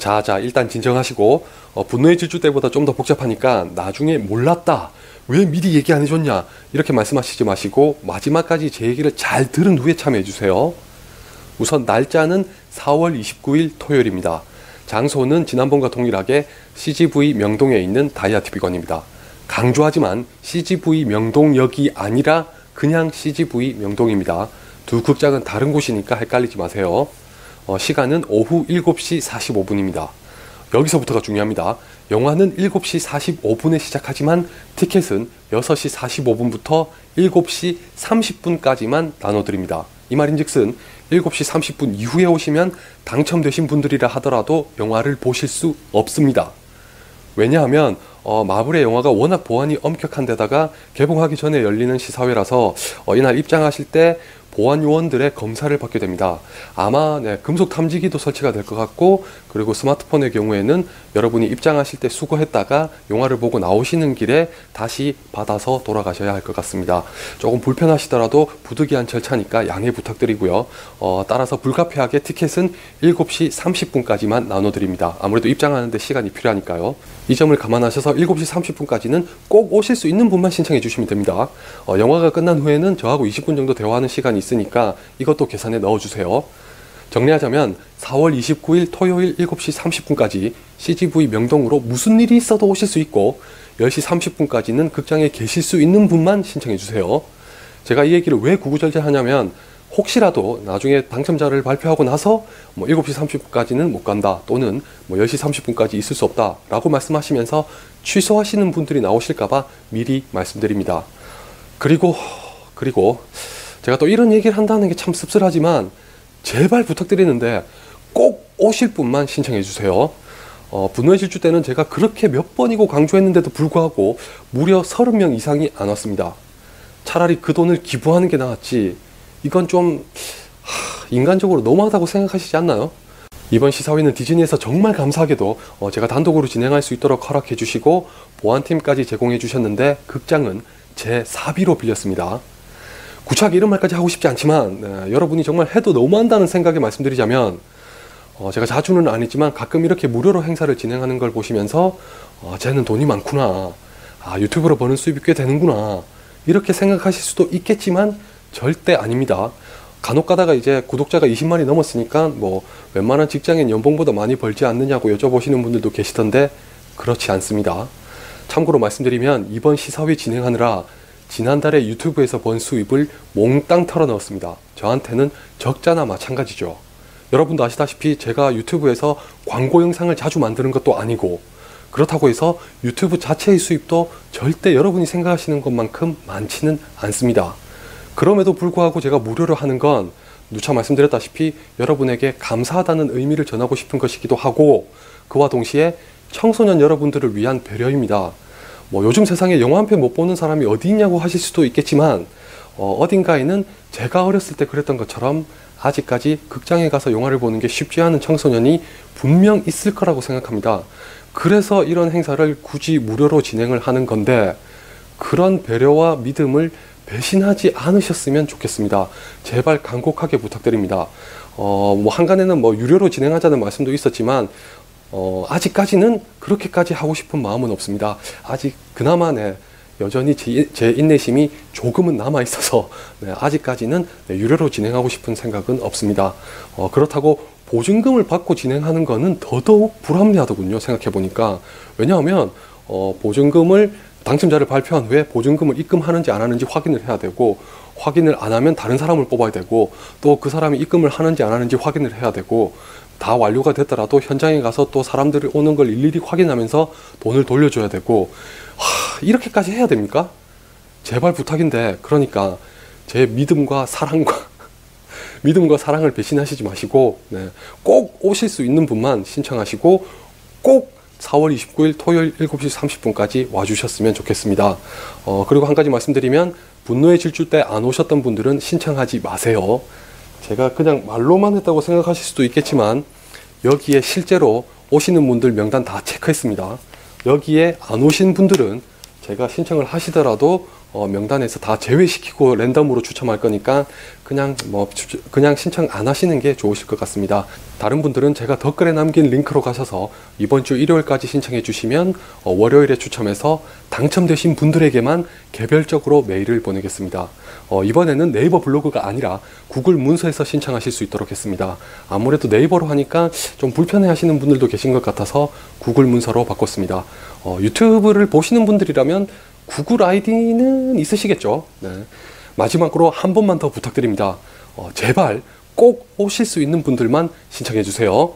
자, 자, 일단 진정하시고, 어, 분노의 질주 때보다 좀 더 복잡하니까 나중에 몰랐다. 왜 미리 얘기 안 해줬냐? 이렇게 말씀하시지 마시고, 마지막까지 제 얘기를 잘 들은 후에 참여해주세요. 우선 날짜는 4월 29일 토요일입니다. 장소는 지난번과 동일하게 CGV 명동에 있는 다이아TV관입니다. 강조하지만 CGV 명동역이 아니라 그냥 CGV 명동입니다. 두 극장은 다른 곳이니까 헷갈리지 마세요. 어, 시간은 오후 7시 45분입니다. 여기서부터가 중요합니다. 영화는 7시 45분에 시작하지만 티켓은 6시 45분부터 7시 30분까지만 나눠드립니다. 이 말인즉슨 7시 30분 이후에 오시면 당첨되신 분들이라 하더라도 영화를 보실 수 없습니다. 왜냐하면 어, 마블의 영화가 워낙 보안이 엄격한 데다가 개봉하기 전에 열리는 시사회라서 어, 이날 입장하실 때 보안 요원들의 검사를 받게 됩니다. 아마 네, 금속 탐지기도 설치가 될 것 같고 그리고 스마트폰의 경우에는 여러분이 입장하실 때 수거했다가 영화를 보고 나오시는 길에 다시 받아서 돌아가셔야 할 것 같습니다. 조금 불편하시더라도 부득이한 절차니까 양해 부탁드리고요. 어, 따라서 불가피하게 티켓은 7시 30분까지만 나눠드립니다. 아무래도 입장하는데 시간이 필요하니까요. 이 점을 감안하셔서 7시 30분까지는 꼭 오실 수 있는 분만 신청해 주시면 됩니다. 어, 영화가 끝난 후에는 저하고 20분 정도 대화하는 시간이 있으니까 이것도 계산에 넣어주세요. 정리하자면 4월 29일 토요일 7시 30분까지 CGV 명동으로 무슨 일이 있어도 오실 수 있고 10시 30분까지는 극장에 계실 수 있는 분만 신청해 주세요. 제가 이 얘기를 왜 구구절절 하냐면 혹시라도 나중에 당첨자를 발표하고 나서 뭐 7시 30분까지는 못 간다 또는 뭐 10시 30분까지 있을 수 없다 라고 말씀하시면서 취소하시는 분들이 나오실까봐 미리 말씀드립니다. 그리고 그리고 제가 또 이런 얘기를 한다는 게 참 씁쓸하지만 제발 부탁드리는데 꼭 오실 분만 신청해 주세요. 어, 분노의 질주 때는 제가 그렇게 몇 번이고 강조했는데도 불구하고 무려 30명 이상이 안 왔습니다. 차라리 그 돈을 기부하는 게 나았지. 이건 좀 하, 인간적으로 너무하다고 생각하시지 않나요? 이번 시사회는 디즈니에서 정말 감사하게도 어, 제가 단독으로 진행할 수 있도록 허락해 주시고 보안팀까지 제공해 주셨는데 극장은 제 사비로 빌렸습니다. 구차하게 이런 말까지 하고 싶지 않지만 네, 여러분이 정말 해도 너무한다는 생각에 말씀드리자면 어, 제가 자주는 아니지만 가끔 이렇게 무료로 행사를 진행하는 걸 보시면서 어, 쟤는 돈이 많구나. 아 유튜브로 버는 수입이 꽤 되는구나. 이렇게 생각하실 수도 있겠지만 절대 아닙니다. 간혹 가다가 이제 구독자가 20만이 넘었으니까 뭐 웬만한 직장인 연봉보다 많이 벌지 않느냐고 여쭤보시는 분들도 계시던데 그렇지 않습니다. 참고로 말씀드리면 이번 시사회 진행하느라 지난달에 유튜브에서 번 수입을 몽땅 털어 넣었습니다. 저한테는 적자나 마찬가지죠. 여러분도 아시다시피 제가 유튜브에서 광고 영상을 자주 만드는 것도 아니고 그렇다고 해서 유튜브 자체의 수입도 절대 여러분이 생각하시는 것만큼 많지는 않습니다. 그럼에도 불구하고 제가 무료로 하는 건 누차 말씀드렸다시피 여러분에게 감사하다는 의미를 전하고 싶은 것이기도 하고 그와 동시에 청소년 여러분들을 위한 배려입니다. 뭐 요즘 세상에 영화 한 편 못 보는 사람이 어디 있냐고 하실 수도 있겠지만 어, 어딘가에는 제가 어렸을 때 그랬던 것처럼 아직까지 극장에 가서 영화를 보는 게 쉽지 않은 청소년이 분명 있을 거라고 생각합니다. 그래서 이런 행사를 굳이 무료로 진행을 하는 건데 그런 배려와 믿음을 배신하지 않으셨으면 좋겠습니다. 제발 간곡하게 부탁드립니다. 어, 뭐 한간에는 뭐 유료로 진행하자는 말씀도 있었지만 어, 아직까지는 그렇게까지 하고 싶은 마음은 없습니다. 아직 그나마 네, 여전히 제, 제, 인내심이 조금은 남아 있어서 네, 아직까지는 네, 유료로 진행하고 싶은 생각은 없습니다. 어, 그렇다고 보증금을 받고 진행하는 것은 더더욱 불합리하더군요. 생각해 보니까 왜냐하면 어, 보증금을 당첨자를 발표한 후에 보증금을 입금하는지 안 하는지 확인을 해야 되고 확인을 안 하면 다른 사람을 뽑아야 되고 또 그 사람이 입금을 하는지 안 하는지 확인을 해야 되고 다 완료가 됐더라도 현장에 가서 또 사람들이 오는 걸 일일이 확인하면서 돈을 돌려줘야 되고 하, 이렇게까지 해야 됩니까? 제발 부탁인데 그러니까 제 믿음과 사랑과 믿음과 사랑을 배신하시지 마시고 네, 꼭 오실 수 있는 분만 신청하시고 꼭 4월 29일 토요일 7시 30분까지 와주셨으면 좋겠습니다. 어, 그리고 한 가지 말씀드리면 분노의 질주 때 안 오셨던 분들은 신청하지 마세요. 제가 그냥 말로만 했다고 생각하실 수도 있겠지만 여기에 실제로 오시는 분들 명단 다 체크했습니다. 여기에 안 오신 분들은 제가 신청을 하시더라도 어, 명단에서 다 제외시키고 랜덤으로 추첨할 거니까 그냥 뭐 추- 그냥 신청 안 하시는 게 좋으실 것 같습니다. 다른 분들은 제가 댓글에 남긴 링크로 가셔서 이번 주 일요일까지 신청해 주시면 어, 월요일에 추첨해서 당첨되신 분들에게만 개별적으로 메일을 보내겠습니다. 어, 이번에는 네이버 블로그가 아니라 구글 문서에서 신청하실 수 있도록 했습니다. 아무래도 네이버로 하니까 좀 불편해 하시는 분들도 계신 것 같아서 구글 문서로 바꿨습니다. 어, 유튜브를 보시는 분들이라면 구글 아이디는 있으시겠죠? 네. 마지막으로 한 번만 더 부탁드립니다. 어, 제발 꼭 오실 수 있는 분들만 신청해 주세요.